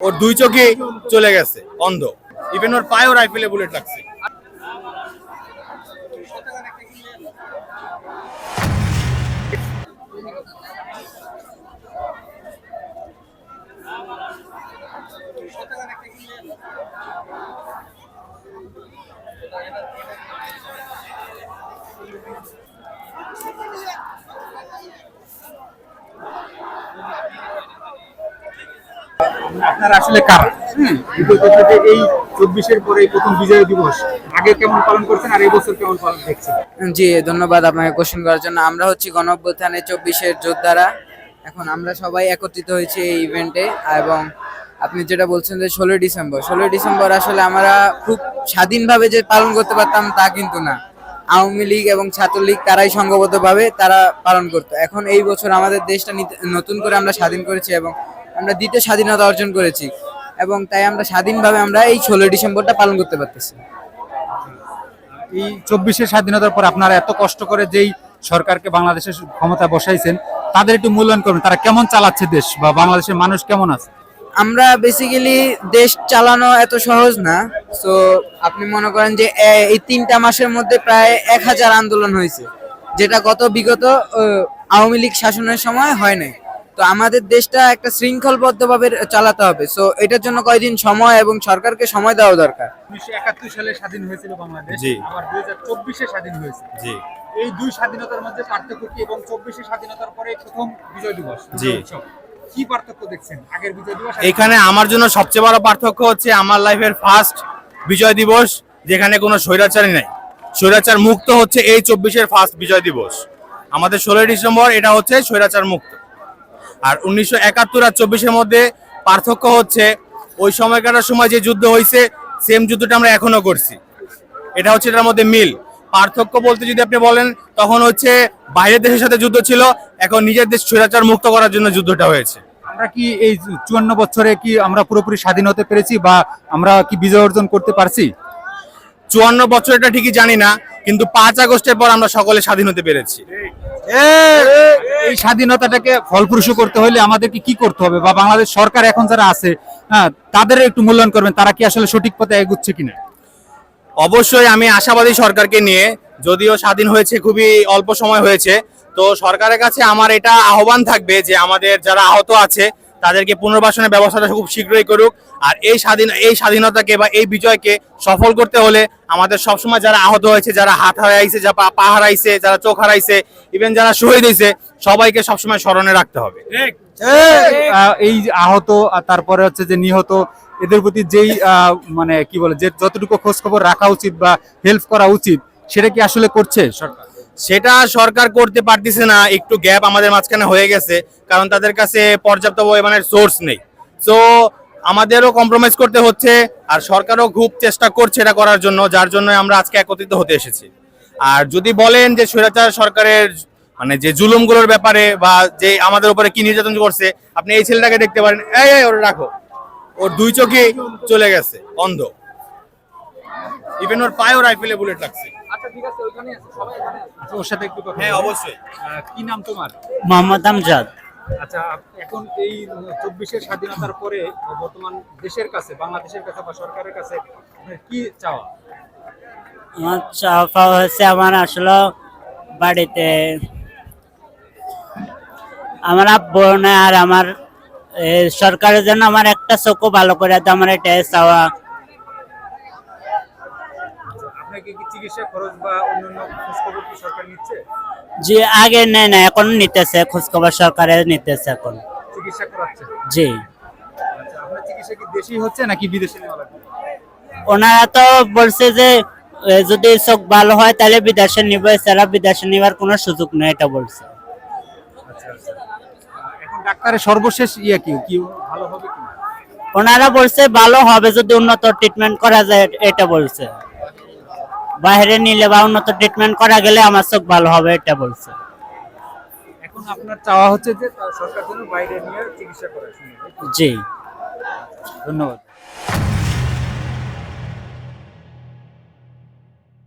ওর দুই চোখে চলে গেছে অন্ধ। ইভেন ওর পায়েও রাইফেলে বুলেট লাগছে। আপনারা আসলে কারা? হ্যাঁ এই চব্বিশের পরে প্রথম বিজয় দিবস আগে কেমন পালন করছেন আর এই বছর কেমন পালন দেখছেন? জি ধন্যবাদ আপনাকে কোশ্চেন করার জন্য। আমরা হচ্ছি গণঅভ্যুত্থানে চব্বিশের যোদ্ধারা। এখন আমরা সবাই একত্রিত হয়েছি এই ইভেন্টে এবং আপনি যেটা বলছেন যে ষোলোই ডিসেম্বর ষোলোই ডিসেম্বর আসলে আমরা খুব স্বাধীনভাবে যে পালন করতে পারতাম তা কিন্তু না। আওয়ামী লীগ এবং ছাত্রলীগ তারাই সংঘবদ্ধভাবে তারা পালন করতো। এখন এই বছর আমাদের দেশটা নিতে- নতুন করে আমরা স্বাধীন করেছি এবং আমরা দ্বিতীয় স্বাধীনতা অর্জন করেছি এবং তাই আমরা স্বাধীনভাবে আমরা এই ষোলোই ডিসেম্বরটা পালন করতে পারতেছি। এই চব্বিশে স্বাধীনতার পর আপনারা এত কষ্ট করে যেই সরকারকে বাংলাদেশের ক্ষমতা বসাইছেন তাদের একটু মূল্যায়ন করবেন তারা কেমন চালাচ্ছে দেশ বা বাংলাদেশের মানুষ কেমন আছে? আমরা বেসিক্যালি দেশ চালানো এত সহজ না তো আপনি মনে করেন যে এই তিনটা মাসের মধ্যে প্রায় এক হাজার আন্দোলন হয়েছে যেটা গত বিগত আওয়ামী লীগ শাসনের সময় হয় নাই। তো আমাদের দেশটা একটা শৃঙ্খলবদ্ধভাবে চালাতে হবে। সো এটার জন্য কয়দিন সময় এবং সরকারকে সময় দেওয়া দরকার? উনিশশো একাত্তর সালে স্বাধীন হয়েছিল বাংলাদেশ। জি। আবার দুই হাজার চব্বিশে স্বাধীন হয়েছে। জি। এই দুই স্বাধীনতার মধ্যে পার্থক্য কি এবং চব্বিশে স্বাধীনতার পরে প্রথম বিজয় দিবস জি। বিজয় উৎসব। কি পার্থক্য দেখছেন আগের বিজয় দিবস আর এখানে আমার জন্য সবচেয়ে বড় পার্থক্য হচ্ছে আমার লাইফের ফার্স্ট বিজয় দিবস যেখানে কোনো স্বৈরাচারই নাই। স্বৈরাচার মুক্ত হচ্ছে এই চব্বিশের ফার্স্ট বিজয় দিবস। আমাদের ষোলোই ডিসেম্বর এটা হচ্ছে স্বৈরাচার মুক্ত। আর উনিশশো একাত্তর আর চব্বিশের মধ্যে পার্থক্য হচ্ছে ওই সময়কার সময় যে যুদ্ধ হয়েছে সেম যুদ্ধটা আমরা এখনও করছি। এটা হচ্ছে এটার মধ্যে মিল। পার্থক্য বলতে যদি আপনি বলেন তখন হচ্ছে বাইরের দেশের সাথে যুদ্ধ ছিল এখন নিজের দেশ স্বৈরাচার মুক্ত করার জন্য যুদ্ধটা হয়েছে। আমরা কি এই চুয়ান্ন বছরে কি আমরা পুরোপুরি স্বাধীন হতে পেরেছি বা আমরা কি বিজয় অর্জন করতে পারছি? চুয়ান্ন বছর এটা ঠিকই জানি না কিন্তু পাঁচ আগস্টের পর আমরা সকলে স্বাধীন হতে পেরেছি। এই স্বাধীনতাটাকে ফলপ্রসূ করতে হলে আমাদেরকে কি করতে হবে? বা বাংলাদেশ সরকার এখন যারা আছে হ্যাঁ তাদের একটু মূল্যায়ন করবেন, তারা কি আসলে সঠিক পথে এগুচ্ছে কিনা? অবশ্যই আমি আশাবাদী সরকারকে নিয়ে, যদিও স্বাধীন হয়েছে, খুবই অল্প সময় হয়েছে, তো সরকারের কাছে আমার এটা আহ্বান থাকবে যে আমাদের যারা আহত আছে তাদেরকে পুনর্বাসনের ব্যবস্থাটা খুব শীঘ্রই করুক। আর এই স্বাধীন এই স্বাধীনতাকে বা এই বিজয়কে সফল করতে হলে আমাদের সবসময় যারা আহত হয়েছে যারা হাত হারাইছে যারা পা- হারাইছে যারা চোখ হারাইছে ইভেন যারা শহীদ হয়েছে সবাইকে সবসময় স্মরণে রাখতে হবে। আহ, এই যে আহত আর তারপরে হচ্ছে যে নিহত এদের প্রতি যেই আহ, মানে কি বলে যে যতটুকু খোঁজ খবর রাখা উচিত বা হেল্প করা উচিত সেটা কি আসলে করছে সরকার? সেটা সরকার করতে পারতেছে না, একটু গ্যাপ আমাদের মাঝখানে হয়ে গেছে, কারণ তাদের কাছে পর্যাপ্ত পরিমাণের সোর্স নেই। তো আমাদেরও কম্প্রোমাইজ করতে হচ্ছে, আর সরকারও খুব চেষ্টা করছে এটা করার জন্য, যার জন্য আমরা আজকে একত্রিত হতে এসেছি। আর যদি বলেন যে স্বৈরাচার সরকারের মানে যে জুলুমগুলোর ব্যাপারে বা যে আমাদের উপরে কি নির্যাতন করছে, আপনি এই ছেলেটাকে দেখতে পারেন, এই ওরা রাখো। ওর দুই চোখে চলে গেছে, অন্ধ। ইভেন ওর পায়েও রাইফেলে বুলেট লাগছে। ওর সাথে একটু কথা হ্যাঁ অবশ্যই। কি নাম তোমার? মোহাম্মদ আমজাদ। আচ্ছা এখন এই চব্বিশের স্বাধীনতার পরে বর্তমান দেশের কাছে বাংলাদেশের কাছে বা সরকারের কাছে কি চাওয়া? আমার চাওয়া হচ্ছে আমার আসলে বাড়িতে আমার আব্বু আর আমার সরকারের জন্য আমার একটা চোখও ভালো করে আমার এটাই চাওয়া আপনাকে কি চিকিৎসা খরচ বা অন্যান্য খোঁজখবর কি সরকার নিচ্ছে? যে আগে নেয় না এখন নিতেছে খোঁজখবর সরকারে নিতেছে এখন। চিকিৎসা করাচ্ছে? জি। আচ্ছা আপনার চিকিৎসা কি দেশি হচ্ছে নাকি বিদেশে নেওয়া লাগবে? ওনারা তো বলছে যে যদি চোখ ভালো হয় তাহলে বিদেশে নিবে এছাড়া বিদেশে নেবার কোনো সুযোগ নেই এটা বলছে। আচ্ছা আচ্ছা। এখন ডাক্তারের সর্বশেষ ইয়ে কি? কি ভালো হবে কি ওনারা বলছে ভালো হবে যদি উন্নত ট্রিটমেন্ট করা যায় এটা বলছে। বাইরে নিলে বা উন্নত ট্রিটমেন্ট করা গেলে আমার চোখ ভালো হবে এটা বলছে। এখন আপনার চাওয়া হচ্ছে যে সরকার যেন বাইরে নিয়ে চিকিৎসা করে জি। ধন্যবাদ।